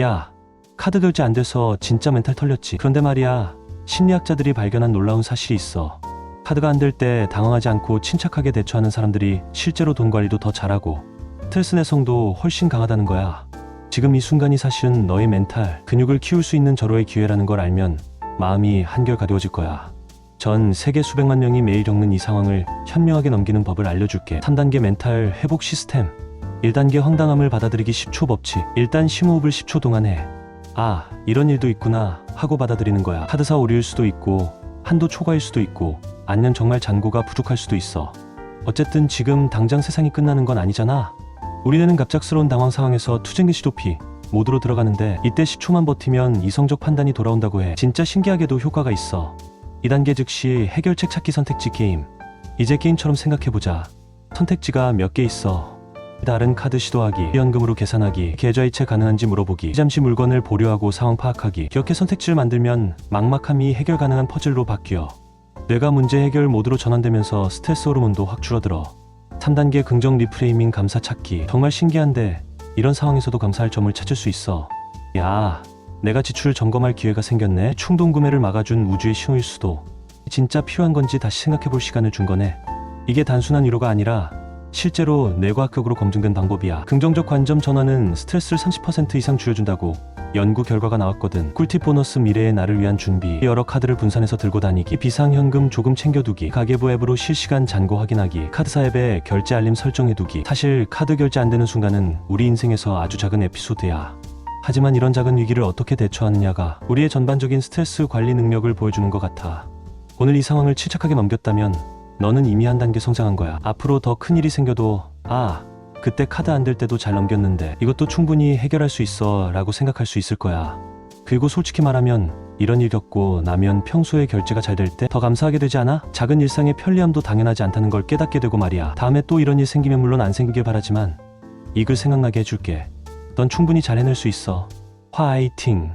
야, 카드 결제 안 돼서 진짜 멘탈 털렸지. 그런데 말이야, 심리학자들이 발견한 놀라운 사실이 있어. 카드가 안 될 때 당황하지 않고 침착하게 대처하는 사람들이 실제로 돈 관리도 더 잘하고 스트레스 내성도 훨씬 강하다는 거야. 지금 이 순간이 사실은 너의 멘탈, 근육을 키울 수 있는 절호의 기회라는 걸 알면 마음이 한결 가벼워질 거야. 전 세계 수백만 명이 매일 겪는 이 상황을 현명하게 넘기는 법을 알려줄게. 3단계 멘탈 회복 시스템. 1단계 황당함을 받아들이기 10초 법칙. 일단 심호흡을 10초 동안 해. 아, 이런 일도 있구나 하고 받아들이는 거야. 카드사 오류일 수도 있고, 한도 초과일 수도 있고, 아니면 정말 잔고가 부족할 수도 있어. 어쨌든 지금 당장 세상이 끝나는 건 아니잖아. 우리는 갑작스러운 당황 상황에서 투쟁기 시도피 모드로 들어가는데 이때 10초만 버티면 이성적 판단이 돌아온다고 해. 진짜 신기하게도 효과가 있어. 2단계 즉시 해결책 찾기 선택지 게임. 이제 게임처럼 생각해보자. 선택지가 몇 개 있어. 다른 카드 시도하기, 현금으로 계산하기, 계좌이체 가능한지 물어보기, 잠시 물건을 보류하고 상황 파악하기. 이렇게 선택지를 만들면 막막함이 해결 가능한 퍼즐로 바뀌어. 뇌가 문제 해결 모드로 전환되면서 스트레스 호르몬도 확 줄어들어. 3단계 긍정 리프레이밍 감사 찾기. 정말 신기한데 이런 상황에서도 감사할 점을 찾을 수 있어. 야, 내가 지출을 점검할 기회가 생겼네. 충동 구매를 막아준 우주의 신호일 수도. 진짜 필요한 건지 다시 생각해 볼 시간을 준 거네. 이게 단순한 위로가 아니라 실제로 뇌과학적으로 검증된 방법이야. 긍정적 관점 전환은 스트레스를 30% 이상 줄여준다고 연구 결과가 나왔거든. 꿀팁 보너스 미래의 나를 위한 준비. 여러 카드를 분산해서 들고 다니기. 비상현금 조금 챙겨두기. 가계부 앱으로 실시간 잔고 확인하기. 카드사 앱에 결제 알림 설정해두기. 사실 카드 결제 안 되는 순간은 우리 인생에서 아주 작은 에피소드야. 하지만 이런 작은 위기를 어떻게 대처하느냐가 우리의 전반적인 스트레스 관리 능력을 보여주는 것 같아. 오늘 이 상황을 침착하게 넘겼다면 너는 이미 한 단계 성장한 거야. 앞으로 더 큰 일이 생겨도 아 그때 카드 안 될 때도 잘 넘겼는데 이것도 충분히 해결할 수 있어 라고 생각할 수 있을 거야. 그리고 솔직히 말하면 이런 일 겪고 나면 평소에 결제가 잘 될 때 더 감사하게 되지 않아? 작은 일상의 편리함도 당연하지 않다는 걸 깨닫게 되고 말이야. 다음에 또 이런 일 생기면 물론 안 생기길 바라지만 이 글 생각나게 해줄게. 넌 충분히 잘 해낼 수 있어. 화이팅!